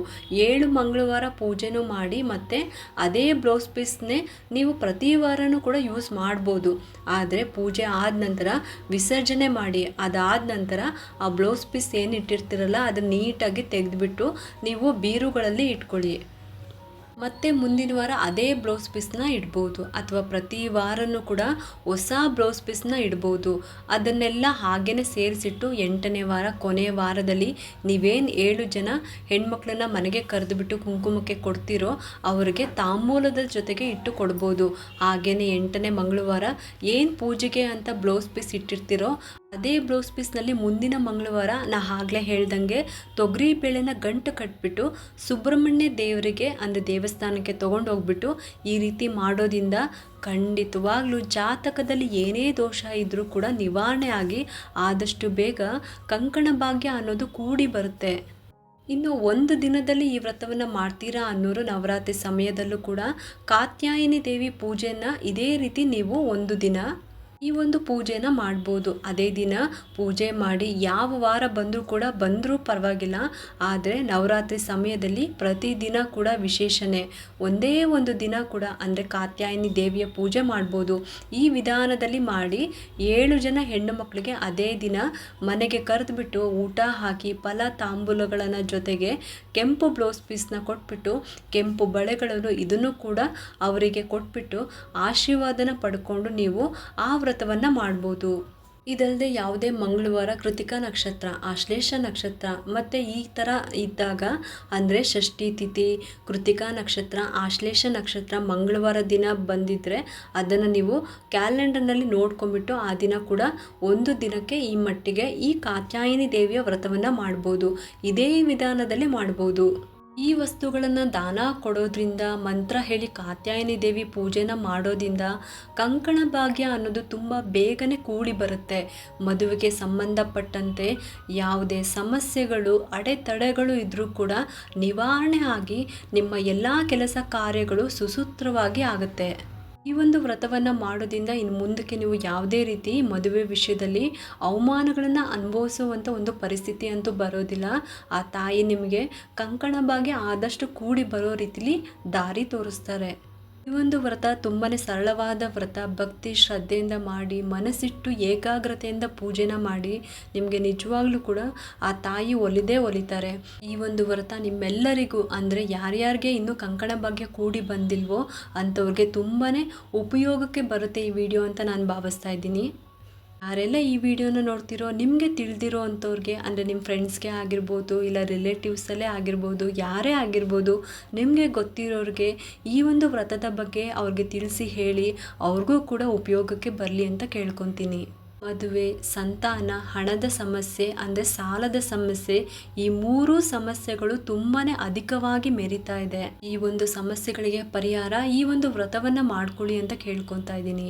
ಏಳು ಮಂಗಳವಾರ ಪೂಜೆನೂ ಮಾಡಿ ಮತ್ತೆ ಅದೇ ಬ್ಲೌಸ್ ಪೀಸ್ನೇ ನೀವು ಪ್ರತಿ ವಾರನೂ ಕೂಡ ಯೂಸ್ ಮಾಡ್ಬೋದು. ಆದರೆ ಪೂಜೆ ಆದ ನಂತರ ವಿಸರ್ಜನೆ ಮಾಡಿ ಅದಾದ ನಂತರ ಆ ಬ್ಲೌಸ್ ಪೀಸ್ ಏನು ಇಟ್ಟಿರ್ತೀರಲ್ಲ ಅದನ್ನ ನೀಟಾಗಿ ತೆಗೆದುಬಿಟ್ಟು ನೀವು ಬೀರುಗಳಲ್ಲಿ ಇಟ್ಕೊಳ್ಳಿ. ಮತ್ತೆ ಮುಂದಿನ ವಾರ ಅದೇ ಬ್ಲೌಸ್ ಪೀಸ್ನ ಇಡ್ಬೋದು. ಅಥವಾ ಪ್ರತಿ ವಾರನೂ ಕೂಡ ಹೊಸ ಬ್ಲೌಸ್ ಪೀಸ್ನ ಇಡ್ಬೋದು. ಅದನ್ನೆಲ್ಲ ಹಾಗೇ ಸೇರಿಸಿಟ್ಟು ಎಂಟನೇ ವಾರ, ಕೊನೆಯ ವಾರದಲ್ಲಿ ನೀವೇನು ಏಳು ಜನ ಹೆಣ್ಮಕ್ಳನ್ನ ಮನೆಗೆ ಕರೆದುಬಿಟ್ಟು ಕುಂಕುಮಕ್ಕೆ ಕೊಡ್ತೀರೋ ಅವರಿಗೆ ತಾಂಬೂಲದ ಜೊತೆಗೆ ಇಟ್ಟು ಕೊಡ್ಬೋದು. ಹಾಗೆಯೇ ಎಂಟನೇ ಮಂಗಳವಾರ ಏನು ಪೂಜೆಗೆ ಅಂತ ಬ್ಲೌಸ್ ಪೀಸ್ ಇಟ್ಟಿರ್ತೀರೋ ಅದೇ ಬ್ಲೌಸ್ ಪೀಸ್ನಲ್ಲಿ ಮುಂದಿನ ಮಂಗಳವಾರ ನಾ ಆಗಲೇ ಹೇಳ್ದಂಗೆ ತೊಗರಿ ಬೇಳೆನ ಗಂಟು ಕಟ್ಬಿಟ್ಟು ಸುಬ್ರಹ್ಮಣ್ಯ ದೇವರಿಗೆ, ಅಂದರೆ ದೇವಸ್ಥಾನಕ್ಕೆ ತೊಗೊಂಡು ಹೋಗ್ಬಿಟ್ಟು ಈ ರೀತಿ ಮಾಡೋದಿಂದ ಖಂಡಿತವಾಗ್ಲೂ ಜಾತಕದಲ್ಲಿ ಏನೇ ದೋಷ ಇದ್ದರೂ ಕೂಡ ನಿವಾರಣೆ ಆಗಿ ಆದಷ್ಟು ಬೇಗ ಕಂಕಣ ಭಾಗ್ಯ ಅನ್ನೋದು ಕೂಡಿ ಬರುತ್ತೆ. ಇನ್ನು ಒಂದು ದಿನದಲ್ಲಿ ಈ ವ್ರತವನ್ನು ಮಾಡ್ತೀರಾ ಅನ್ನೋರು ನವರಾತ್ರಿ ಸಮಯದಲ್ಲೂ ಕೂಡ ಕಾತ್ಯಾಯಿನಿ ದೇವಿ ಪೂಜೆಯನ್ನು ಇದೇ ರೀತಿ ನೀವು ಒಂದು ದಿನ ಈ ಒಂದು ಪೂಜೆನ ಮಾಡ್ಬೋದು. ಅದೇ ದಿನ ಪೂಜೆ ಮಾಡಿ ಯಾವ ವಾರ ಬಂದರೂ ಕೂಡ ಬಂದರೂ ಪರವಾಗಿಲ್ಲ, ಆದರೆ ನವರಾತ್ರಿ ಸಮಯದಲ್ಲಿ ಪ್ರತಿದಿನ ಕೂಡ ವಿಶೇಷನೇ. ಒಂದೇ ಒಂದು ದಿನ ಕೂಡ ಅಂದರೆ ಕಾತ್ಯಾಯಿನಿ ದೇವಿಯ ಪೂಜೆ ಮಾಡ್ಬೋದು. ಈ ವಿಧಾನದಲ್ಲಿ ಮಾಡಿ ಏಳು ಜನ ಹೆಣ್ಣು ಮಕ್ಕಳಿಗೆ ಅದೇ ದಿನ ಮನೆಗೆ ಕರೆದುಬಿಟ್ಟು ಊಟ ಹಾಕಿ ಫಲ ತಾಂಬೂಲಗಳನ್ನು ಜೊತೆಗೆ ಕೆಂಪು ಬ್ಲೌಸ್ ಪೀಸ್ನ ಕೊಟ್ಬಿಟ್ಟು ಕೆಂಪು ಬಳೆಗಳನ್ನು ಇದನ್ನು ಕೂಡ ಅವರಿಗೆ ಕೊಟ್ಬಿಟ್ಟು ಆಶೀರ್ವಾದನ ಪಡ್ಕೊಂಡು ನೀವು ಆ ವ್ರತವನ್ನು ಮಾಡ್ಬೋದು. ಇದಲ್ಲದೆ ಯಾವುದೇ ಮಂಗಳವಾರ ಕೃತಿಕಾ ನಕ್ಷತ್ರ, ಆಶ್ಲೇಷ ನಕ್ಷತ್ರ ಮತ್ತು ಈ ಥರ ಇದ್ದಾಗ ಅಂದರೆ ಷಷ್ಠಿ ತಿಥಿ, ಕೃತಿಕಾ ನಕ್ಷತ್ರ, ಆಶ್ಲೇಷ ನಕ್ಷತ್ರ ಮಂಗಳವಾರ ದಿನ ಬಂದಿದ್ದರೆ ಅದನ್ನು ನೀವು ಕ್ಯಾಲೆಂಡರ್ನಲ್ಲಿ ನೋಡ್ಕೊಂಬಿಟ್ಟು ಆ ದಿನ ಕೂಡ ಒಂದು ದಿನಕ್ಕೆ ಈ ಮಟ್ಟಿಗೆ ಈ ಕಾತ್ಯಾಯಿನಿ ದೇವಿಯ ವ್ರತವನ್ನು ಮಾಡ್ಬೋದು. ಇದೇ ವಿಧಾನದಲ್ಲಿ ಮಾಡ್ಬೋದು. ಈ ವಸ್ತುಗಳನ್ನು ದಾನ ಕೊಡೋದ್ರಿಂದ ಮಂತ್ರ ಹೇಳಿ ಕಾತ್ಯಾಯನಿ ದೇವಿ ಪೂಜೆನ ಮಾಡೋದ್ರಿಂದ ಕಂಕಣ ಭಾಗ್ಯ ಅನ್ನೋದು ತುಂಬ ಬೇಗನೆ ಕೂಡಿ ಬರುತ್ತೆ. ಮದುವೆಗೆ ಸಂಬಂಧಪಟ್ಟಂತೆ ಯಾವುದೇ ಸಮಸ್ಯೆಗಳು, ಅಡೆತಡೆಗಳು ಇದ್ದರೂ ಕೂಡ ನಿವಾರಣೆ ಆಗಿ ನಿಮ್ಮ ಎಲ್ಲ ಕೆಲಸ ಕಾರ್ಯಗಳು ಸುಸೂತ್ರವಾಗಿ ಆಗುತ್ತೆ. ಈ ಒಂದು ವ್ರತವನ್ನು ಮಾಡೋದ್ರಿಂದ ಇನ್ನು ಮುಂದಕ್ಕೆ ನೀವು ಯಾವುದೇ ರೀತಿ ಮದುವೆ ವಿಷಯದಲ್ಲಿ ಅವಮಾನಗಳನ್ನು ಅನುಭವಿಸುವಂಥ ಒಂದು ಪರಿಸ್ಥಿತಿ ಅಂತೂ ಬರೋದಿಲ್ಲ. ಆ ತಾಯಿ ನಿಮಗೆ ಕಂಕಣ ಭಾಗ್ಯ ಆದಷ್ಟು ಕೂಡಿ ಬರೋ ರೀತಿಲಿ ದಾರಿ ತೋರಿಸ್ತಾರೆ. ಈ ಒಂದು ವ್ರತ ತುಂಬಾ ಸರಳವಾದ ವ್ರತ. ಭಕ್ತಿ ಶ್ರದ್ಧೆಯಿಂದ ಮಾಡಿ, ಮನಸ್ಸಿಟ್ಟು ಏಕಾಗ್ರತೆಯಿಂದ ಪೂಜೆನ ಮಾಡಿ, ನಿಮಗೆ ನಿಜವಾಗ್ಲೂ ಕೂಡ ಆ ತಾಯಿ ಒಲಿದೇ ಒಲಿತಾರೆ. ಈ ಒಂದು ವ್ರತ ನಿಮ್ಮೆಲ್ಲರಿಗೂ ಅಂದರೆ ಯಾರ್ಯಾರಿಗೆ ಇನ್ನೂ ಕಂಕಣ ಭಾಗ್ಯ ಕೂಡಿ ಬಂದಿಲ್ವೋ ಅಂಥವ್ರಿಗೆ ತುಂಬಾ ಉಪಯೋಗಕ್ಕೆ ಬರುತ್ತೆ ಈ ವಿಡಿಯೋ ಅಂತ ನಾನು ಭಾವಿಸ್ತಾ ಇದ್ದೀನಿ. ಯಾರೆಲ್ಲ ಈ ವಿಡಿಯೋನ ನೋಡ್ತಿರೋ, ನಿಮಗೆ ತಿಳಿದಿರೋ ಅಂಥವ್ರಿಗೆ, ಅಂದರೆ ನಿಮ್ಮ ಫ್ರೆಂಡ್ಸ್ಗೆ ಆಗಿರ್ಬೋದು, ಇಲ್ಲ ರಿಲೇಟಿವ್ಸಲ್ಲೇ ಆಗಿರ್ಬೋದು, ಯಾರೇ ಆಗಿರ್ಬೋದು, ನಿಮಗೆ ಗೊತ್ತಿರೋರಿಗೆ ಈ ಒಂದು ವ್ರತದ ಬಗ್ಗೆ ಅವ್ರಿಗೆ ತಿಳಿಸಿ ಹೇಳಿ, ಅವ್ರಿಗೂ ಕೂಡ ಉಪಯೋಗಕ್ಕೆ ಬರಲಿ ಅಂತ ಕೇಳ್ಕೊತೀನಿ. ಮದುವೆ, ಸಂತಾನ, ಹಣದ ಸಮಸ್ಯೆ, ಅಂದರೆ ಸಾಲದ ಸಮಸ್ಯೆ, ಈ ಮೂರೂ ಸಮಸ್ಯೆಗಳು ತುಂಬಾ ಅಧಿಕವಾಗಿ ಮೆರಿತಾ ಇದೆ. ಈ ಒಂದು ಸಮಸ್ಯೆಗಳಿಗೆ ಪರಿಹಾರ ಈ ಒಂದು ವ್ರತವನ್ನು ಮಾಡ್ಕೊಳ್ಳಿ ಅಂತ ಕೇಳ್ಕೊತಾ ಇದ್ದೀನಿ.